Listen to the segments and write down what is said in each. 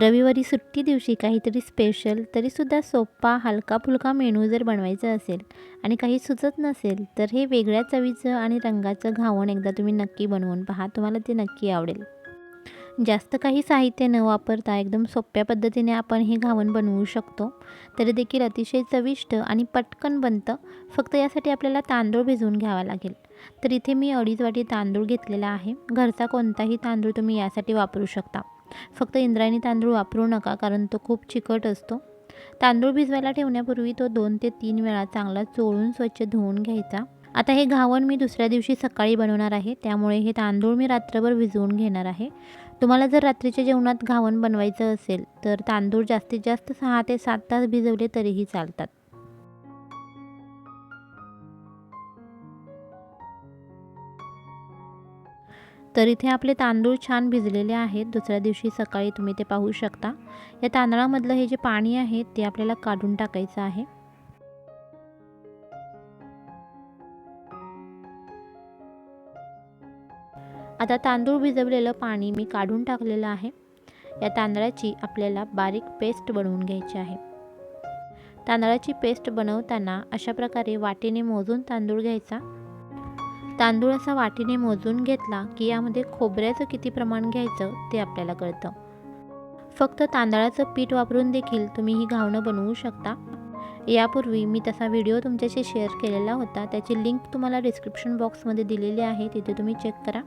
रविवारी सुट्टी दिवशी काहीतरी स्पेशल तरीसुद्धा सोप्पा हलका फुलका मेनू जर बनवायचा असेल आणि काही सुचत नसेल तर हे वेगळ्या चवीचं आणि रंगाचं घावण एकदा तुम्ही नक्की बनवून पहा. तुम्हाला ते नक्की आवडेल. जास्त काही साहित्य न वापरता एकदम सोप्या पद्धतीने आपण हे घावण बनवू शकतो. तरी देखील अतिशय चविष्ट आणि पटकन बनतं. फक्त यासाठी आपल्याला तांदूळ भिजवून घ्यावा लागेल. तर इथे मी अडीच वाटी तांदूळ घेतलेला आहे. घरचा कोणताही तांदूळ तुम्ही यासाठी वापरू शकता. फक्त इंद्रायणी तांदूळ वापरू नका कारण तो खूप चिकट असतो. तांदूळ भिजवायला ठेवण्यापूर्वी तो दोन ते तीन वेळा चांगला चोळून स्वच्छ धुवून घ्यायचा. आता हे घावण मी दुसऱ्या दिवशी सकाळी बनवणार आहे त्यामुळे हे तांदूळ मी रात्रभर भिजवून घेणार आहे. तुम्हाला जर रात्रीच्या जेवणात घावण बनवायचं असेल तर तांदूळ जास्तीत जास्त सहा ते सात तास भिजवले तरीही चालतात. तर इथे आपले तांदूळ छान भिजलेले आहेत. दुसऱ्या दिवशी सकाळी तुम्ही ते पाहू शकता. या तांदळामधलं हे जे पाणी आहे ते आपल्याला काढून टाकायचं आहे. आता तांदूळ भिजवलेलं पाणी मी काढून टाकलेलं आहे. या तांदळाची आपल्याला बारीक पेस्ट बनवून घ्यायची आहे. तांदळाची पेस्ट बनवताना अशा प्रकारे वाटीने मोजून तांदूळ घ्यायचा. तांदूळ असा वाटीने मोजून घेतला की यामध्ये खोबऱ्याचं किती प्रमाण घ्यायचं ते आपल्याला कळतं. फक्त तांदळाचं पीठ वापरून देखील तुम्ही ही घावणं बनवू शकता. यापूर्वी मी तसा व्हिडिओ तुमच्याशी शेअर केलेला होता. त्याची लिंक तुम्हाला डिस्क्रिप्शन बॉक्समध्ये दिलेली आहे. तिथे तुम्ही चेक करा.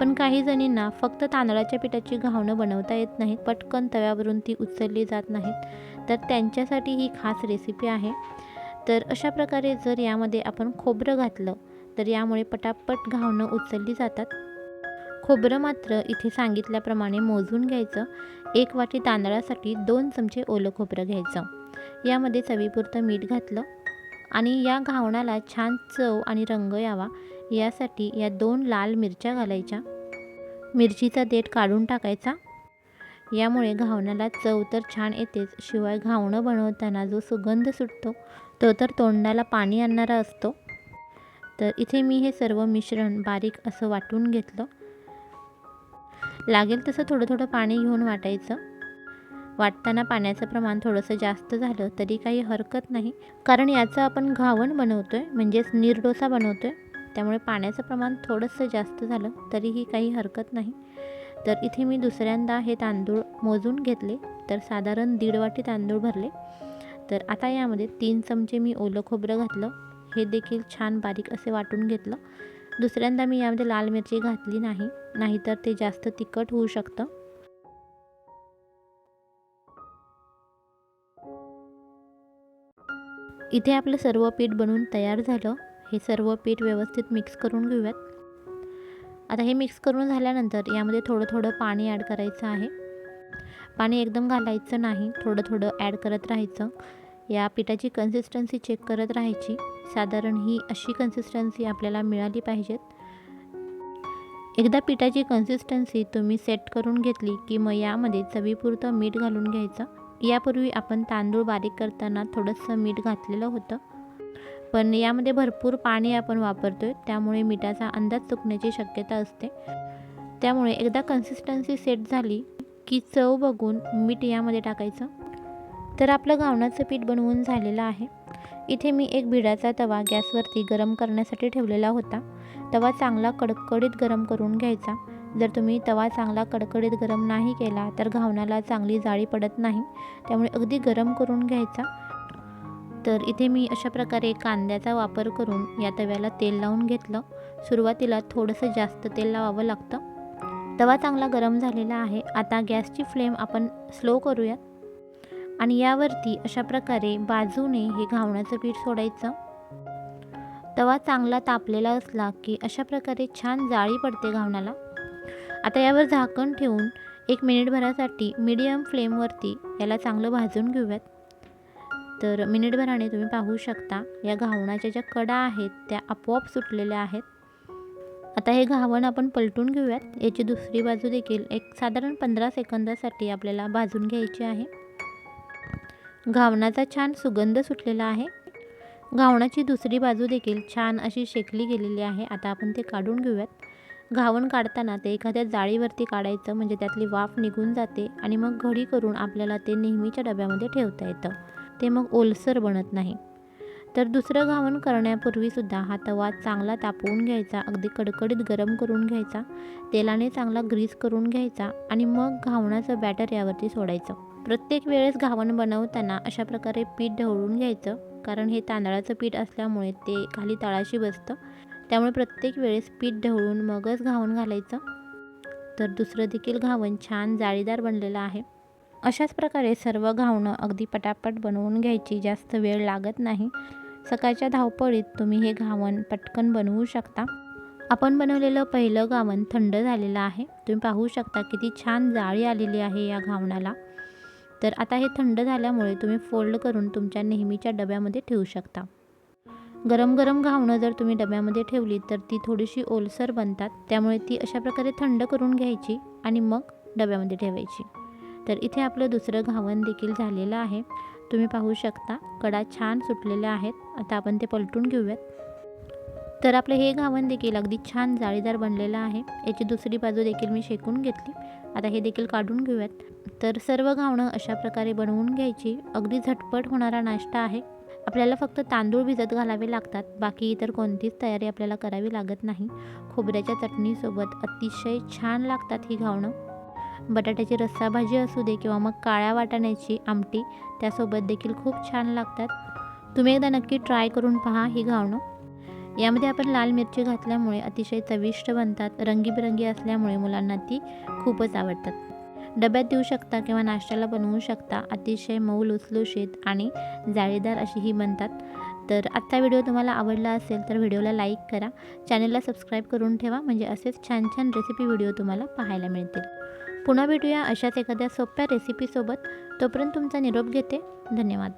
पण काही जणींना फक्त तांदळाच्या पिठाची घावणं बनवता येत नाहीत. पटकन तव्यावरून ती उचलली जात नाहीत. तर त्यांच्यासाठी ही खास रेसिपी आहे. तर अशा प्रकारे जर यामध्ये आपण खोबरं घातलं तर यामुळे पटापट घावणं उचलली जातात. खोबरं मात्र इथे सांगितल्याप्रमाणे मोजून घ्यायचं. एक वाटी तांदळासाठी दोन चमचे ओलं खोबरं घ्यायचं. यामध्ये चवीपुरतं मीठ घातलं. आणि या घावणाला छान चव आणि रंग यावा. यासाठी या दोन लाल मिरच्या घालायच्या. मिरचीचा देठ काढून टाकायचा. यामुळे घावणाला चव तर छान येतेच. शिवाय घावणं बनवताना जो सुगंध सुटतो तो तर तोंडाला पाणी आणणारा असतो. तर इथे मी हे सर्व मिश्रण बारीक असं वाटून घेतलं. लागेल तसं थोडं थोडं पाणी घेऊन वाटायचं. वाटताना पाण्याचं प्रमाण थोडंसं जास्त झालं तरी काही हरकत नाही. कारण याचं आपण घावण बनवतो आहे म्हणजेच निरडोसा बनवतो आहे त्यामुळे पाण्याचं प्रमाण थोडंसं जास्त झालं तरीही काही हरकत नाही. तर इथे मी दुसऱ्यांदा हे तांदूळ मोजून घेतले. तर साधारण दीड वाटी तांदूळ भरले. तर आता यामध्ये तीन चमचे मी ओलं खोबरं घातलं. हे देखील छान बारीक असे वाटून घेतलं. दुसऱ्यांदा मी यामध्ये लाल मिरची घातली नाही. नाहीतर ते जास्त तिखट होऊ शकतं. इथे आपलं सर्व पीठ बनवून तयार झालं. हे सर्व पीठ व्यवस्थित मिक्स करून घेऊयात. आता हे मिक्स करून झाल्यानंतर यामध्ये थोडं थोडं पाणी ॲड करायचं आहे. पाणी एकदम घालायचं नाही. थोडं थोडं ॲड करत राहायचं. या पिठाची कन्सिस्टन्सी चेक करत राहायची. साधारण ही अशी कन्सिस्टन्सी आपल्याला मिळाली पाहिजेत. एकदा पिठाची कन्सिस्टन्सी तुम्ही सेट करून घेतली की मग यामध्ये चवीपुरतं मीठ घालून घ्यायचं. यापूर्वी आपण तांदूळ बारीक करताना थोडंसं मीठ घातलेलं होतं. पण यामध्ये भरपूर पाणी आपण वापरतो आहे त्यामुळे मिठाचा अंदाज चुकण्याची शक्यता असते. त्यामुळे एकदा कन्सिस्टन्सी सेट झाली की चव बघून मीठ यामध्ये टाकायचं. तर आपलं घावणाचं पीठ बनवून झालेलं आहे. इथे मी एक भिडाचा तवा गॅसवरती गरम करण्यासाठी ठेवलेला होता. तवा चांगला कडकडीत गरम करून घ्यायचा. जर तुम्ही तवा चांगला कडकडीत गरम नाही केला तर घावणाला चांगली जाळी पडत नाही त्यामुळे अगदी गरम करून घ्यायचा. तर इथे मी अशा प्रकारे कांद्याचा वापर करून या तव्याला तेल लावून घेतलं. सुरुवातीला थोडंसं जास्त तेल लावावं लागतं. तवा चांगला गरम झालेला आहे. आता गॅसची फ्लेम आपण स्लो करूयात. आणि यावरती अशा प्रकारे बाजूने हे घावण्याचं पीठ सोडायचं. तवा चांगला तापलेला असला की अशा प्रकारे छान जाळी पडते घावणाला आता यावर झाकण ठेवून एक मिनिटभरासाठी मीडियम फ्लेमवरती याला चांगलं भाजून घेऊयात. तर मिनिटभराने तुम्ही पाहू शकता या घावणाच्या ज्या कडा आहेत त्या आपोआप सुटलेल्या आहेत. आता हे घावण आपण पलटून घेऊयात. याची दुसरी बाजू देखील एक साधारण पंधरा सेकंदासाठी आपल्याला भाजून घ्यायची आहे. घावणाचा छान सुगंध सुटलेला आहे. घावणाची दुसरी बाजू देखील छान अशी शेकली गेलेली आहे. आता आपण ते काढून घेऊयात. घावण काढताना ते एखाद्या जाळीवरती काढायचं म्हणजे त्यातली वाफ निघून जाते आणि मग घडी करून आपल्याला ते नेहमीच्या डब्यामध्ये ठेवता येतं. ते मग ओलसर बनत नाही. तर दुसरं घावण करण्यापूर्वीसुद्धा हा तवा चांगला तापवून घ्यायचा अगदी कडकडीत गरम करून घ्यायचा तेलाने चांगला ग्रीस करून घ्यायचा आणि मग घावणाचं बॅटर यावरती सोडायचं. प्रत्येक वेळेस घावण बनवताना अशा प्रकारे पीठ ढवळून घ्यायचं. कारण हे तांदळाचं पीठ असल्यामुळे ते खाली तळाशी बसतं. त्यामुळे प्रत्येक वेळेस पीठ ढवळून मगच घावण घालायचं. तर दुसरं देखील घावण छान जाळीदार बनलेलं आहे. अशाच प्रकारे सर्व घावणं अगदी पटापट बनवून घ्यायची जास्त वेळ लागत नाही. सकाळच्या धावपळीत तुम्ही हे घावण पटकन बनवू शकता. आपण बनवलेलं पहिलं घावण थंड झालेलं आहे. तुम्ही पाहू शकता किती छान जाळी आलेली आहे या घावणाला. तर आता हे थंड झाल्यामुळे तुम्ही फोल्ड करून तुमच्या नेहमीच्या डब्यामध्ये ठेवू शकता. गरम गरम घावणं जर तुम्ही डब्यामध्ये ठेवली तर ती थोडीशी ओलसर बनतात. त्यामुळे ती अशा प्रकारे थंड करून घ्यायची आणि मग डब्यामध्ये ठेवायची. तर इथे आपलं दुसरं घावण देखील झालेलं आहे. तुम्ही पाहू शकता कडा छान सुटलेल्या आहेत. आता आपण ते पलटून घेऊयात. तर आपलं हे घावण देखील अगदी छान जाळीदार बनलेलं आहे. याची दुसरी बाजू देखील मी शेकून घेतली. आता हे देखील काढून घेऊयात. तर सर्व घावणं अशा प्रकारे बनवून घ्यायची. अगदी झटपट होणारा नाश्ता आहे. आपल्याला फक्त तांदूळ भिजत घालावे लागतात. बाकी इतर कोणतीच तयारी आपल्याला करावी लागत नाही. खोबऱ्याच्या चटणीसोबत अतिशय छान लागतात ही घावणं. बटाट्याची रस्सा भाजी असू दे किंवा मग काळ्या वाटाण्याची आमटी त्यासोबत देखील खूप छान लागतात. तुम्ही एकदा नक्की ट्राय करून पहा ही घावणं. यामध्ये आपण लाल मिरची घातल्यामुळे अतिशय चविष्ट बनतात रंगीबिरंगी असल्यामुळे मुलांना ती खूपच आवडतात. डब्यात देऊ शकता किंवा नाश्त्याला बनवू शकता अतिशय मऊ लुसलुशीत आणि जाळीदार अशी ही बनतात. तर आजचा व्हिडिओ तुम्हाला आवडला असेल तर व्हिडिओला लाईक करा चॅनलला सबस्क्राईब करून ठेवा म्हणजे असेच छान छान रेसिपी व्हिडिओ तुम्हाला पाहायला मिळतील. पुन्हा भेटूया अशाच एखाद्या सोप्या रेसिपीसोबत तोपर्यंत तुमचा निरोप घेते. धन्यवाद.